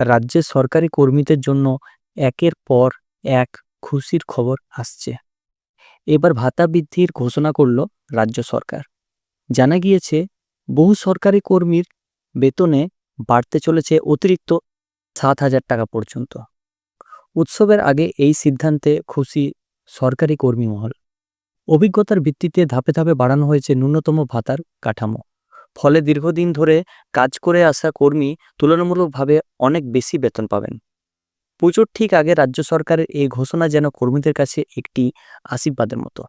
রাজ্যের সরকারি কর্মীদের জন্য একের পর এক খুশির খবর আসছে। এবার ভাতা বৃদ্ধির ঘোষণা করল রাজ্য সরকার। জানা গিয়েছে, বহু সরকারি কর্মীর বেতনে বাড়তে চলেছে অতিরিক্ত সাত হাজার টাকা পর্যন্ত। উৎসবের আগে এই সিদ্ধান্তে খুশি সরকারি কর্মী মহল। অভিজ্ঞতার ভিত্তিতে ধাপে ধাপে বাড়ানো হয়েছে ন্যূনতম ভাতার কাঠামো। ফলে দীর্ঘদিন ধরে কাজ করে আসা কর্মী তুলনামূলকভাবে অনেক বেশি বেতন পাবেন। পুজোর ঠিক আগে রাজ্য সরকারের এই ঘোষণা যেন কর্মীদের কাছে একটি আশীর্বাদের মতো।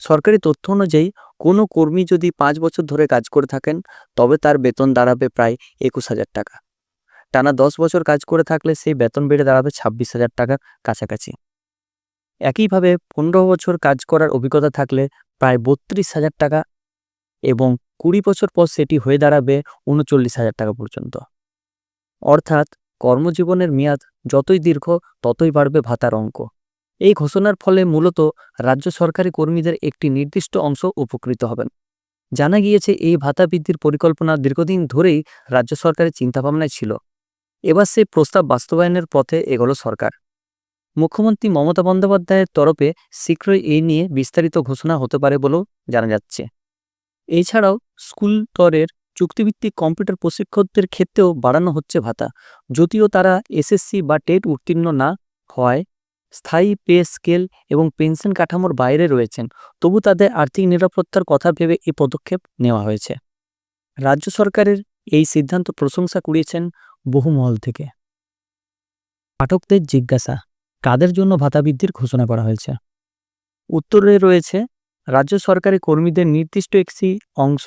সরকারি তথ্য অনুযায়ী, কোনো কর্মী যদি পাঁচ বছর ধরে কাজ করে থাকেন, তবে তার বেতন দাঁড়াবে প্রায় একুশ হাজার টাকা। টানা দশ বছর কাজ করে থাকলে সেই বেতন বেড়ে দাঁড়াবে ছাব্বিশ হাজার টাকার কাছাকাছি। একইভাবে পনেরো বছর কাজ করার অভিজ্ঞতা থাকলে প্রায় বত্রিশ হাজার টাকা এবং কুড়ি বছর পর সেটি হয়ে দাঁড়াবে উনচল্লিশ হাজার টাকা পর্যন্ত। অর্থাৎ কর্মজীবনের মেয়াদ যতই দীর্ঘ, ততই বাড়বে ভাতার অঙ্ক। এই ঘোষণার ফলে মূলত রাজ্য সরকারি কর্মীদের একটি নির্দিষ্ট অংশ উপকৃত হবেন। জানা গিয়েছে, এই ভাতা বৃদ্ধির পরিকল্পনা দীর্ঘদিন ধরেই রাজ্য সরকারের চিন্তাভাবনায় ছিল। এবার সেই প্রস্তাব বাস্তবায়নের পথে এগোলো সরকার। মুখ্যমন্ত্রী মমতা বন্দ্যোপাধ্যায়ের তরফে শীঘ্রই এই নিয়ে বিস্তারিত ঘোষণা হতে পারে বলেও জানা যাচ্ছে। এছাড়াও স্কুল স্তরের চুক্তিভিত্তিক কম্পিউটার প্রশিক্ষকদের ক্ষেত্রেও বাড়ানো হচ্ছে ভাতা। যদিও তারা এসএসসি বা টেট উত্তীর্ণ না হয় স্থায়ী পে স্কেল এবং পেনশন কাঠামোর বাইরে রয়েছেন, তবু তাদের আর্থিক নিরাপত্তার কথা ভেবে এই পদক্ষেপ নেওয়া হয়েছে। রাজ্য সরকারের এই সিদ্ধান্ত প্রশংসা কুড়িয়েছেন বহু মহল থেকে। পাঠকদের জিজ্ঞাসা, কাদের জন্য ভাতা বৃদ্ধির ঘোষণা করা হয়েছে? উত্তরে রয়েছে রাজ্য সরকারি কর্মীদের নির্দিষ্ট একটি অংশ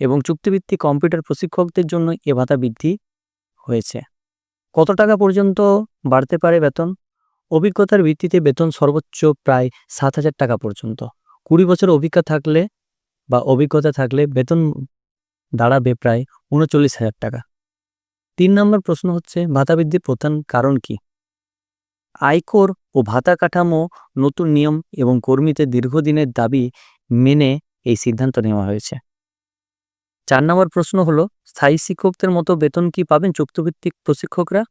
এবং চুক্তিভিত্তিক কম্পিউটার প্রশিক্ষকদের জন্য এ ভাতা বৃদ্ধি হয়েছে। কত টাকা পর্যন্ত বাড়তে পারে বেতন? অভিজ্ঞতার ভিত্তিতে বেতন সর্বোচ্চ প্রায় সাত হাজার টাকা পর্যন্ত। কুড়ি বছর অভিজ্ঞতা থাকলে বা অভিজ্ঞতা থাকলে বেতন দাঁড়াবে প্রায় উনচল্লিশ হাজার টাকা। তিন নম্বর প্রশ্ন হচ্ছে, ভাতা বৃদ্ধির প্রধান কারণ কি? আয়কর ও ভাতা কাঠামো নতুন নিয়ম এবং কর্মীদের দীর্ঘদিনের দাবি মেনে এই সিদ্ধান্ত নেওয়া হয়েছে। চার নম্বর প্রশ্ন হলো, স্থায়ী শিক্ষকদের মতো বেতন কি পাবেন চুক্তিভিত্তিক প্রশিক্ষকরা?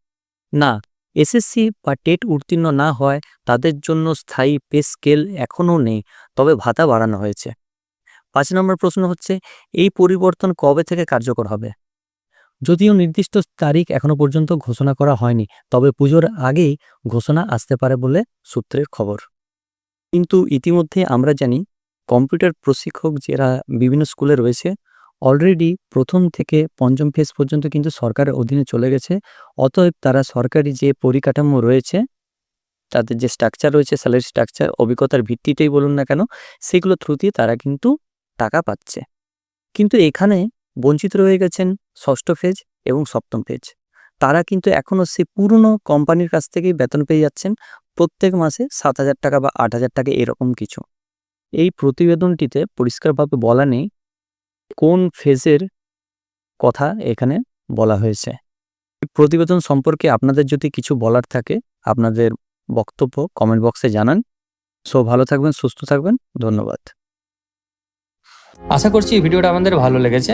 না, এসএসসি বা টেট উত্তীর্ণ না হয় তাদের জন্য স্থায়ী পে স্কেল এখনও নেই, তবে ভাতা বাড়ানো হয়েছে। পাঁচ নম্বর প্রশ্ন হচ্ছে, এই পরিবর্তন কবে থেকে কার্যকর হবে? যদিও নির্দিষ্ট তারিখ এখনও পর্যন্ত ঘোষণা করা হয়নি, তবে পুজোর আগেই ঘোষণা আসতে পারে বলে সূত্রের খবর। কিন্তু ইতিমধ্যে আমরা জানি, কম্পিউটার প্রশিক্ষক যারা বিভিন্ন স্কুলে রয়েছে, অলরেডি প্রথম থেকে পঞ্চম ফেজ পর্যন্ত কিন্তু সরকারের অধীনে চলে গেছে। অতএব তারা সরকারি যে পরিকাঠামো রয়েছে, তাদের যে স্ট্রাকচার রয়েছে, স্যালারি স্ট্রাকচার, অভিজ্ঞতার ভিত্তিতেই বলুন না কেন, সেগুলো থ্রুতে তারা কিন্তু টাকা পাচ্ছে। কিন্তু এখানে বঞ্চিত রয়ে গেছেন ষষ্ঠ ফেজ এবং সপ্তম ফেজ। তারা কিন্তু এখনও সে পুরনো কোম্পানির কাছ থেকেই বেতন পেয়ে যাচ্ছেন। প্রত্যেক মাসে সাত হাজার টাকা বা আট হাজার টাকা এরকম কিছু। এই প্রতিবেদনটিতে পরিষ্কারভাবে বলা নেই কোন ফেজের কথা এখানে বলা হয়েছে। প্রতিবেদন সম্পর্কে আপনাদের যদি কিছু বলার থাকে, আপনাদের বক্তব্য কমেন্ট বক্সে জানান। সো ভালো থাকবেন, সুস্থ থাকবেন, ধন্যবাদ। আশা করছি এই ভিডিওটা আমাদের ভালো লেগেছে।